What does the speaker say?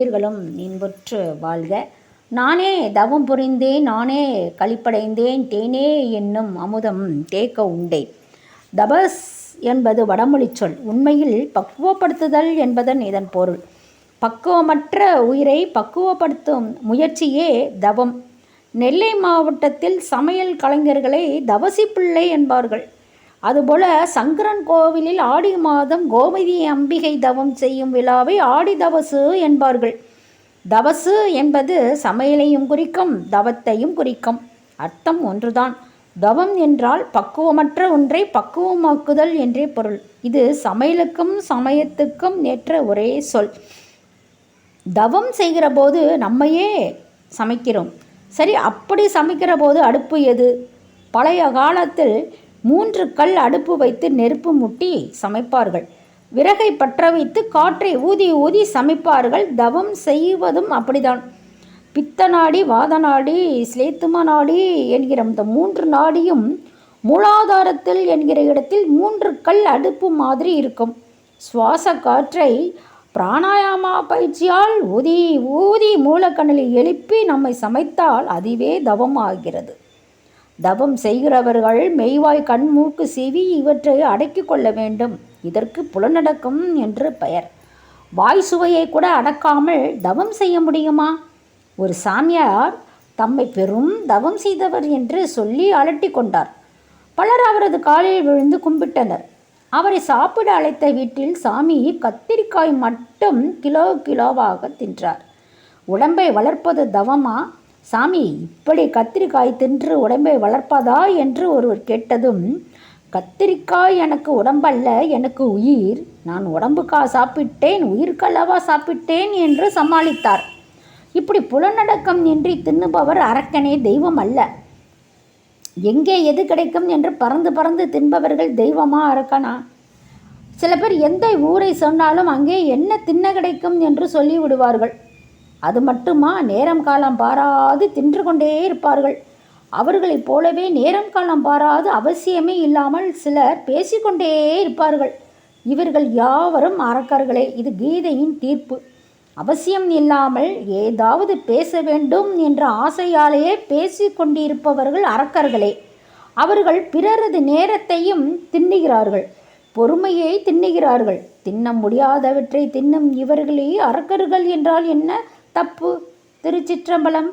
உயிர்களும் இன்புற்று வாழ்க. நானே தவம் புரிந்தேன் நானே களிப்படைந்தேன் தேனே என்னும் அமுதம் தேக்க உண்டேன் தபஸ் என்பது வடமொழிச் சொல். உண்மையில் பக்குவப்படுத்துதல் என்பதன் இதன் பொருள். பக்குவமற்ற உயிரை பக்குவப்படுத்தும் முயற்சியே தவம். நெல்லை மாவட்டத்தில் சமையல் கலைஞர்களை தவசி பிள்ளை என்பார்கள். அதுபோல சங்கரன் கோவிலில் ஆடி மாதம் கோமதி அம்பிகை தவம் செய்யும் விழாவை ஆடி தவசு என்பார்கள். தவசு என்பது சமையலையும் குறிக்கும் தவத்தையும் குறிக்கும். அர்த்தம் ஒன்றுதான். தவம் என்றால் பக்குவமற்ற ஒன்றை பக்குவமாக்குதல் என்றே பொருள். இது சமையலுக்கும் சமயத்துக்கும் ஏற்ற ஒரே சொல். தவம் செய்கிற போது நம்மையே சமைக்கிறோம். சரி அப்படி சமைக்கிற போது அடுப்பு எது? பழைய காலத்தில் மூன்று கல் அடுப்பு வைத்து நெருப்பு முட்டி சமைப்பார்கள். விறகை பற்ற வைத்து காற்றை ஊதி ஊதி சமைப்பார்கள். தவம் செய்வதும் அப்படிதான் பித்த நாடி வாத நாடி ஸ்லேத்தும நாடி என்கிற இந்த மூன்று நாடியும் மூலாதாரத்தில் என்கிற இடத்தில் மூன்று கல் அடுப்பு மாதிரி இருக்கும். சுவாச காற்றை பிராணாயாமா பயிற்சியால் ஊதி ஊதி மூலக்கணலை எழுப்பி நம்மை சமைத்தால் அதுவே தவம் ஆகிறது தவம் செய்கிறவர்கள் மெய்வாய் கண் மூக்கு செவி இவற்றை அடக்கிக் கொள்ள வேண்டும். இதற்கு புலனடக்கம் என்று பெயர். வாய் சுவையை கூட அடக்காமல் தவம் செய்ய முடியுமா? ஒரு சாமியார் தம்மை பெரும் தவம் செய்தவர் என்று சொல்லி அலட்டி கொண்டார். பலர் அவரது காலில் விழுந்து கும்பிட்டனர். அவரை சாப்பிட அழைத்த வீட்டில் சாமி கத்திரிக்காய் மட்டும் கிலோ கிலோவாக தின்றார். உடம்பை வளர்ப்பது தவமா? சாமி இப்படி கத்திரிக்காய் தின்று உடம்பை வளர்ப்பதா என்று ஒருவர் கேட்டதும் கத்திரிக்காய் எனக்கு உடம்பல்ல எனக்கு உயிர். நான் உடம்புக்கா சாப்பிட்டேன் உயிர்க்கல்லவா சாப்பிட்டேன் என்று சமாளித்தார். இப்படி புலனடக்கம் இன்றி தின்னுபவர் அரக்கனே தெய்வம் அல்ல. எங்கே எது கிடைக்கும் என்று பறந்து பறந்து தின்பவர்கள் தெய்வமா அரக்கனா? சில பேர் எந்த ஊரை சொன்னாலும் அங்கே என்ன தின்ன கிடைக்கும் என்று சொல்லிவிடுவார்கள். அது மட்டுமா? நேரம் காலம் பாராது தின்று கொண்டே இருப்பார்கள். அவர்களைப் போலவே நேரம் காலம் பாராது அவசியமே இல்லாமல் சிலர் பேசிக்கொண்டே இருப்பார்கள். இவர்கள் யாவரும் அரக்கர்களே இது கீதையின் தீர்ப்பு. அவசியம் இல்லாமல் ஏதாவது பேச வேண்டும் என்ற ஆசையாலேயே பேசிக்கொண்டிருப்பவர்கள் அரக்கர்களே. அவர்கள் பிறரது நேரத்தையும் தின்னுகிறார்கள் பொறுமையை தின்னுகிறார்கள். தின்ன முடியாதவற்றை தின்னும் இவர்களே அரக்கர்கள் என்றால் என்ன? தப்பு. திருச்சிற்றம்பலம்